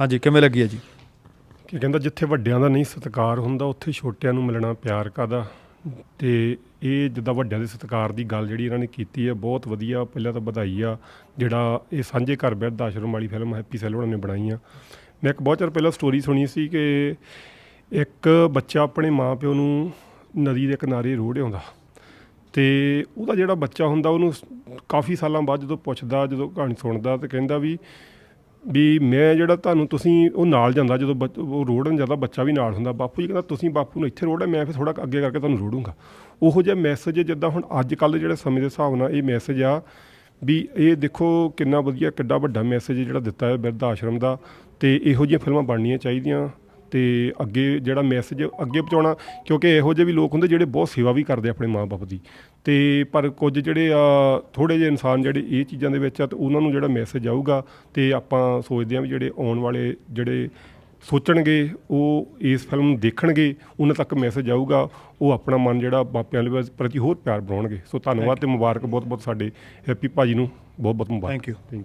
ਹਾਂਜੀ, ਕਿਵੇਂ ਲੱਗੀ ਹੈ ਜੀ? ਕਿ ਕਹਿੰਦਾ ਜਿੱਥੇ ਵੱਡਿਆਂ ਦਾ ਨਹੀਂ ਸਤਿਕਾਰ ਹੁੰਦਾ, ਉੱਥੇ ਛੋਟਿਆਂ ਨੂੰ ਮਿਲਣਾ ਪਿਆਰ ਕਾਦਾ ਤੇ ਇਹ ਜਿੱਦਾਂ ਵੱਡਿਆਂ ਦੇ ਸਤਿਕਾਰ ਦੀ ਗੱਲ ਜਿਹੜੀ ਇਹਨਾਂ ਨੇ ਕੀਤੀ ਹੈ, ਬਹੁਤ ਵਧੀਆ, ਪਹਿਲਾਂ ਤਾਂ ਵਧਾਈ ਆ। ਜਿਹੜਾ ਇਹ ਸਾਂਝੇ ਘਰ ਬਿਰਧ ਆਸ਼ਰਮ ਵਾਲੀ ਫਿਲਮ ਹੈਪੀ ਸੈਲਵਨ ਨੇ ਬਣਾਈ ਆ। ਮੈਂ ਇੱਕ ਬਹੁਤ ਚਿਰ ਪਹਿਲਾਂ ਸਟੋਰੀ ਸੁਣੀ ਸੀ ਕਿ ਇੱਕ ਬੱਚਾ ਆਪਣੇ ਮਾਪਿਓ ਨੂੰ ਨਦੀ ਦੇ ਕਿਨਾਰੇ ਰੋੜ ਆਉਂਦਾ ਤੇ ਉਹਦਾ ਜਿਹੜਾ ਬੱਚਾ ਹੁੰਦਾ, ਉਹਨੂੰ ਕਾਫੀ ਸਾਲਾਂ ਬਾਅਦ ਜਦੋਂ ਪੁੱਛਦਾ, ਜਦੋਂ ਕਹਾਣੀ ਸੁਣਦਾ, ਤੇ ਕਹਿੰਦਾ ਵੀ ਵੀ ਮੈਂ ਜਿਹੜਾ ਤੁਹਾਨੂੰ ਤੁਸੀਂ ਉਹ ਨਾਲ ਜਾਂਦਾ ਜਦੋਂ ਬੱਚ- ਉਹ ਰੋੜਨ ਜਾਂਦਾ, ਬੱਚਾ ਵੀ ਨਾਲ ਹੁੰਦਾ, ਬਾਪੂ ਜੀ ਕਹਿੰਦਾ ਤੁਸੀਂ ਬਾਪੂ ਨੂੰ ਇੱਥੇ ਰੋੜਿਆ ਮੈਂ ਫਿਰ ਥੋੜਾ ਅੱਗੇ ਕਰਕੇ ਤੁਹਾਨੂੰ ਰੋੜੂੰਗਾ। ਉਹੋ ਜਿਹਾ ਮੈਸੇਜ ਜਿੱਦਾਂ ਹੁਣ ਅੱਜ ਕੱਲ ਜਿਹੜੇ ਸਮੇਂ ਦੇ ਹਿਸਾਬ ਨਾਲ ਇਹ ਮੈਸੇਜ ਆ ਵੀ ਇਹ ਦੇਖੋ ਕਿੰਨਾ ਵਧੀਆ, ਕਿੱਡਾ ਵੱਡਾ ਮੈਸੇਜ ਜਿਹੜਾ ਦਿੱਤਾ ਹੈ ਬਿਰਧ ਆਸ਼ਰਮ ਦਾ ਤੇ ਇਹੋ ਜਿਹੀਆਂ ਫਿਲਮਾਂ ਬਣਨੀਆਂ ਚਾਹੀਦੀਆਂ। ਤੇ ਅੱਗੇ ਜਿਹੜਾ ਮੈਸੇਜ ਅੱਗੇ ਪਹੁੰਚਾਉਣਾ ਕਿਉਂਕਿ ਇਹੋ ਜਿਹੇ ਵੀ ਲੋਕ ਹੁੰਦੇ ਜਿਹੜੇ ਬਹੁਤ ਸੇਵਾ ਵੀ ਕਰਦੇ ਆਪਣੇ ਮਾਪੇ ਦੀ। ਤੇ ਪਰ ਕੁਝ ਜਿਹੜੇ ਆ ਥੋੜੇ ਜਿਹੇ ਇਨਸਾਨ ਜਿਹੜੇ ਇਹ ਚੀਜ਼ਾਂ ਦੇ ਵਿੱਚ ਆ ਤੇ ਉਹਨਾਂ ਨੂੰ ਜਿਹੜਾ ਮੈਸੇਜ ਆਊਗਾ ਤੇ ਆਪਾਂ ਸੋਚਦੇ ਹਾਂ ਵੀ ਜਿਹੜੇ ਆਉਣ ਵਾਲੇ ਜਿਹੜੇ ਸੋਚਣਗੇ ਉਹ ਇਸ ਫਿਲਮ ਨੂੰ ਦੇਖਣਗੇ ਉਹਨਾਂ ਤੱਕ ਮੈਸੇਜ ਆਊਗਾ ਉਹ ਆਪਣਾ ਮਨ ਜਿਹੜਾ ਮਾਪਿਆਂ ਦੇ ਪ੍ਰਤੀ ਹੋਰ ਪਿਆਰ ਬਣਾਉਣਗੇ। ਸੋ ਧੰਨਵਾਦ ਤੇ ਮੁਬਾਰਕ ਬਹੁਤ ਬਹੁਤ ਸਾਡੇ ਹੈਪੀ ਭਾਜੀ ਨੂੰ ਬਹੁਤ ਬਹੁਤ ਮੁਬਾਰਕ। Thank you. Thank you